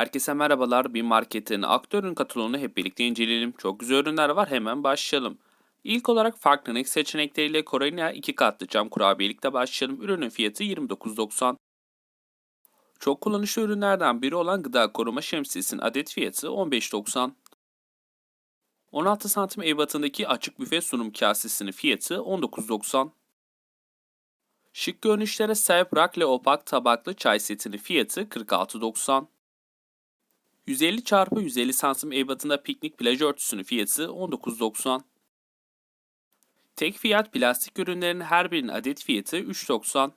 Herkese merhabalar. Bir marketin aktörün kataloğunu hep birlikte inceleyelim. Çok güzel ürünler var. Hemen başlayalım. İlk olarak farklı renk seçenekleriyle Corina 2 katlı cam kurabiyelikte başlayalım. Ürünün fiyatı 29.90. Çok kullanışlı ürünlerden biri olan gıda koruma şemsiyesinin adet fiyatı 15.90. 16 santim ebatındaki açık büfe sunum kasesinin fiyatı 19.90. Şık görünüşlere sahip rakle opak tabaklı çay setinin fiyatı 46.90. 150 x 150 santim ebatında piknik plaj örtüsünün fiyatı 19.90. Tek fiyat plastik ürünlerin her birinin adet fiyatı 3.90.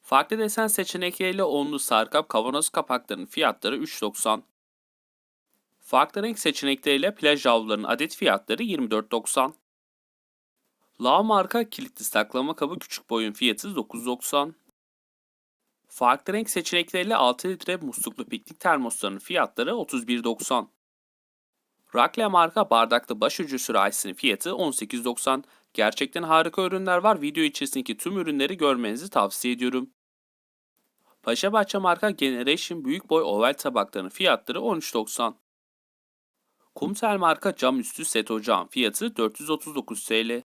Farklı desen seçenekleriyle onlu sarkap kavanoz kapaklarının fiyatları 3.90. Farklı renk seçenekleriyle plaj havlularının adet fiyatları 24.90. La marka kilitli saklama kabı küçük boyun fiyatı 9.90. Farklı renk seçenekleriyle 6 litre musluklu piknik termoslarının fiyatları 31.90. Rakle marka bardaklı başucu sürahisinin fiyatı 18.90. Gerçekten harika ürünler var. Video içerisindeki tüm ürünleri görmenizi tavsiye ediyorum. Paşabahçe marka Generation büyük boy oval tabaklarının fiyatları 13.90. Kumtel marka cam üstü set ocağın fiyatı 439 TL.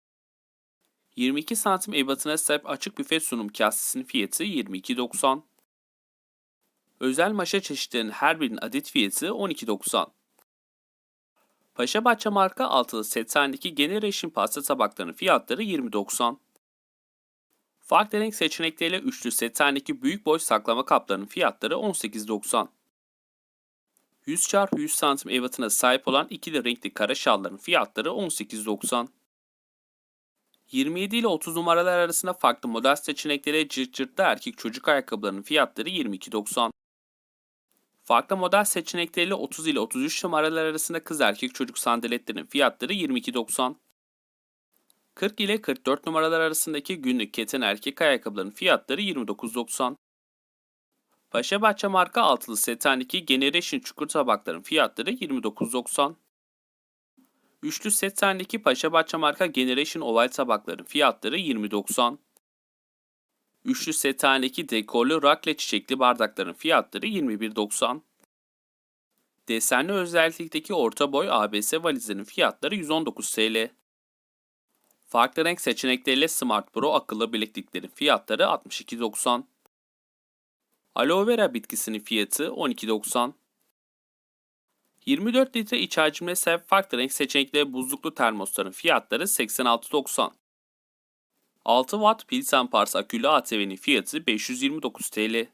22 santim ebatına sahip açık büfe sunum kasesinin fiyatı 22.90. Özel maşa çeşitlerinin her birinin adet fiyatı 12.90. Paşabahçe marka altılı set halindeki Generation pasta tabaklarının fiyatları 20.90. Farklı renk seçenekleriyle üçlü set halindeki büyük boy saklama kaplarının fiyatları 18.90. 100 x 100 santim ebatına sahip olan ikili renkli kara şalların fiyatları 18.90. 27 ile 30 numaralar arasında farklı model seçenekleri cırt cırtlı erkek çocuk ayakkabılarının fiyatları 22.90. Farklı model seçenekleriyle 30 ile 33 numaralar arasında kız erkek çocuk sandaletlerin fiyatları 22.90. 40 ile 44 numaralar arasındaki günlük keten erkek ayakkabıların fiyatları 29.90. Paşabahçe marka altılı setenlik Generation çukur tabakların fiyatları 29.90. Üçlü set halindeki Paşabahçe marka Generation oval tabakların fiyatları 20.90. Üçlü set halindeki dekorlu rakle çiçekli bardakların fiyatları 21.90. Desenli özellikteki orta boy ABS valizlerin fiyatları 119 TL. Farklı renk seçenekleriyle Smart Pro akıllı bilekliklerin fiyatları 62.90. Aloe vera bitkisinin fiyatı 12.90. 24 litre iç hacimle sahip farklı renk seçenekleri buzluklu termosların fiyatları 86.90. 6 watt Pilsen Pars akülü ATV'nin fiyatı 529 TL.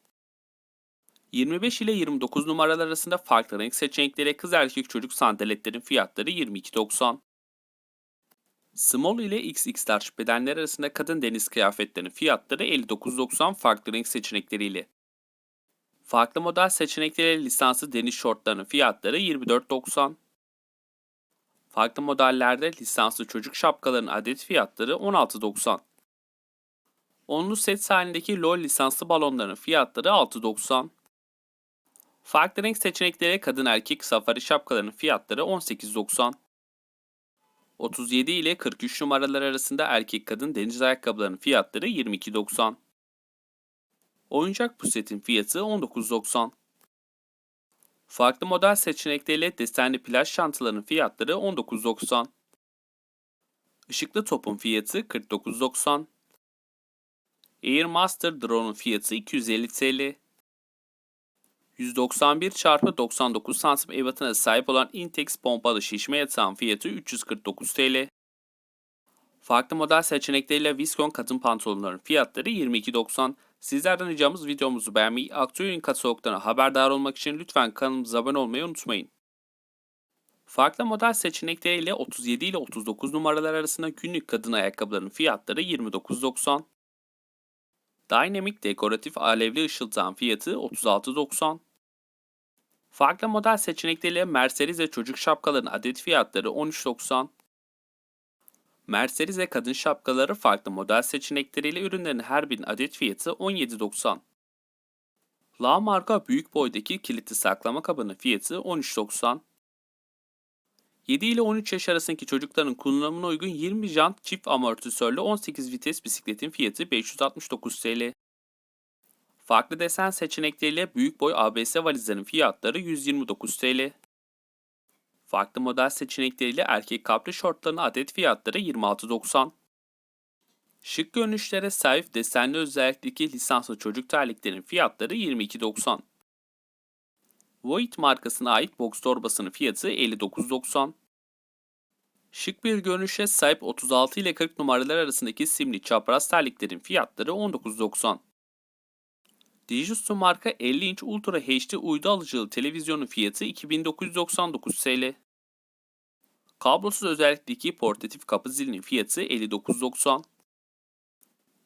25 ile 29 numaralar arasında farklı renk seçenekleri kız erkek çocuk sandaletlerin fiyatları 22.90. Small ile XX large bedenler arasında kadın deniz kıyafetlerinin fiyatları 59.90 farklı renk seçenekleriyle. Farklı model seçenekleriyle lisanslı deniz şortlarının fiyatları 24.90. Farklı modellerde lisanslı çocuk şapkaların adet fiyatları 16.90. Onlu set halindeki LOL lisanslı balonların fiyatları 6.90. Farklı renk seçenekleri kadın erkek safari şapkalarının fiyatları 18.90. 37 ile 43 numaralar arasında erkek kadın deniz ayakkabılarının fiyatları 22.90. Oyuncak pusetin fiyatı 19.90. Farklı model seçenekleriyle desenli plaj çantalarının fiyatları 19.90. Işıklı topun fiyatı 49.90. Air Master Drone'un fiyatı 250 TL. 191 x 99 santim ebatına sahip olan Intex pompalı şişme yatağın fiyatı 349 TL. Farklı model seçenekleriyle Viscon kadın pantolonların fiyatları 22.90. Sizlerden ricamız videomuzu beğenmeyi, aktüel kataloglarına haberdar olmak için lütfen kanalımıza abone olmayı unutmayın. Farklı model seçenekleriyle 37 ile 39 numaralar arasında günlük kadın ayakkabılarının fiyatları 29.90. Dynamic dekoratif alevli ışıltıdan fiyatı 36.90. Farklı model seçenekleriyle Mercedes çocuk şapkaların adet fiyatları 13.90. Mercedes kadın şapkaları farklı model seçenekleriyle ürünlerin her birinin adet fiyatı 17.90. La marka büyük boydaki kilitli saklama kabının fiyatı 13.90. 7 ile 13 yaş arasındaki çocukların kullanımına uygun 20 jant çift amortisörlü 18 vites bisikletin fiyatı 569 TL. Farklı desen seçenekleriyle büyük boy ABS valizlerin fiyatları 129 TL. Farklı model seçenekleriyle erkek kapri şortların adet fiyatları 26.90. Şık görünüşlere sahip desenli özellikteki lisanslı çocuk terliklerin fiyatları 22.90. Void markasına ait box torbasının fiyatı 59.90. Şık bir görünüşe sahip 36 ile 40 numaralar arasındaki simli çapraz terliklerin fiyatları 19.90. Dijitsu marka 50 inç Ultra HD uydu alıcılı televizyonun fiyatı 2999 TL. Kablosuz özellikteki portatif kapı zilinin fiyatı 59.90.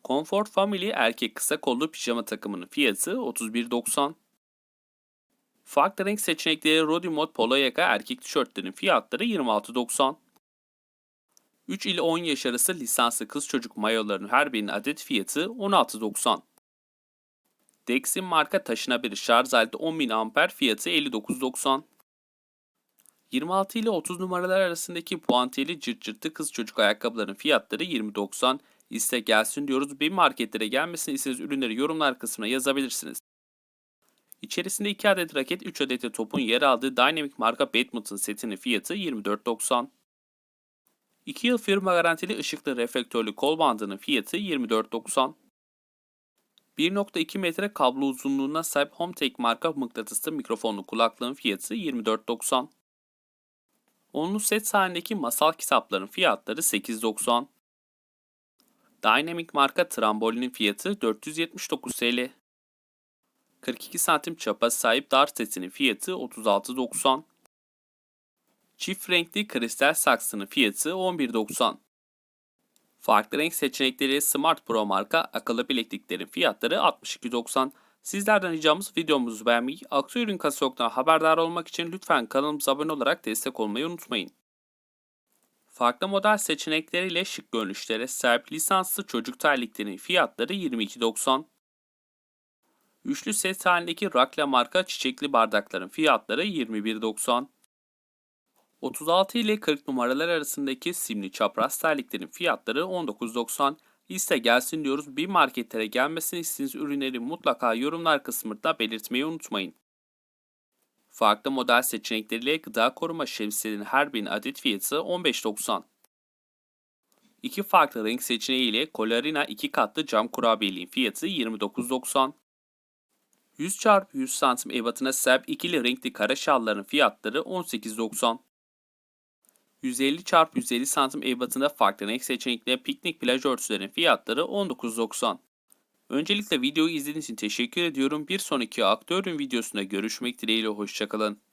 Comfort Family erkek kısa kollu pijama takımının fiyatı 31.90. Farklı renk seçenekleri Rodi Mod Polo yaka erkek tişörtlerin fiyatları 26.90. 3 ile 10 yaş arası lisanslı kız çocuk mayolarının her birinin adet fiyatı 16.90. Dex'in marka taşınabilir şarj aleti 10.000 mAh fiyatı 59.90. 26 ile 30 numaralar arasındaki puantiyeli cırt cırtlı kız çocuk ayakkabıların fiyatları 20.90. İste gelsin diyoruz. Bir marketlere gelmesini istediğiniz ürünleri yorumlar kısmına yazabilirsiniz. İçerisinde 2 adet raket, 3 adet de topun yer aldığı Dynamic marka Badminton setinin fiyatı 24.90. 2 yıl firma garantili ışıklı reflektörlü kol bandının fiyatı 24.90. 1.2 metre kablo uzunluğuna sahip HomeTech marka mıknatıslı mikrofonlu kulaklığın fiyatı 24.90. Onlu set halindeki masal kitapların fiyatları 8.90. Dynamic marka trambolinin fiyatı 479 TL. 42 santim çapa sahip dart setinin fiyatı 36.90. Çift renkli kristal saksının fiyatı 11.90. Farklı renk seçenekleri Smart Pro marka akıllı bilekliklerin fiyatları 62.90. Sizlerden ricamız videomuzu beğenmeyi, aktüel ürün katalogdan haberdar olmak için lütfen kanalımıza abone olarak destek olmayı unutmayın. Farklı model seçenekleriyle şık görünüşlere sahip lisanslı çocuk terliklerin fiyatları 22.90. Üçlü set halindeki Rakla marka çiçekli bardakların fiyatları 21.90. 36 ile 40 numaralar arasındaki simli çapraz terliklerin fiyatları 19.90. Liste gelsin diyoruz. Bir marketlere gelmesini istediğiniz ürünleri mutlaka yorumlar kısmında belirtmeyi unutmayın. Farklı model seçenekleriyle gıda koruma şemsiyelerinin her birinin adet fiyatı 15.90. İki farklı renk seçeneğiyle Colarina 2 katlı cam kurabiyeliğin fiyatı 29.90. 100 x 100 cm ebatına sahip ikili renkli kara şalların fiyatları 18.90. 150 x 150 cm ebatında farklı renk seçenekli piknik plaj örtülerin fiyatları 19.90. Öncelikle videoyu izlediğiniz için teşekkür ediyorum. Bir sonraki aktörün videosunda görüşmek dileğiyle hoşçakalın.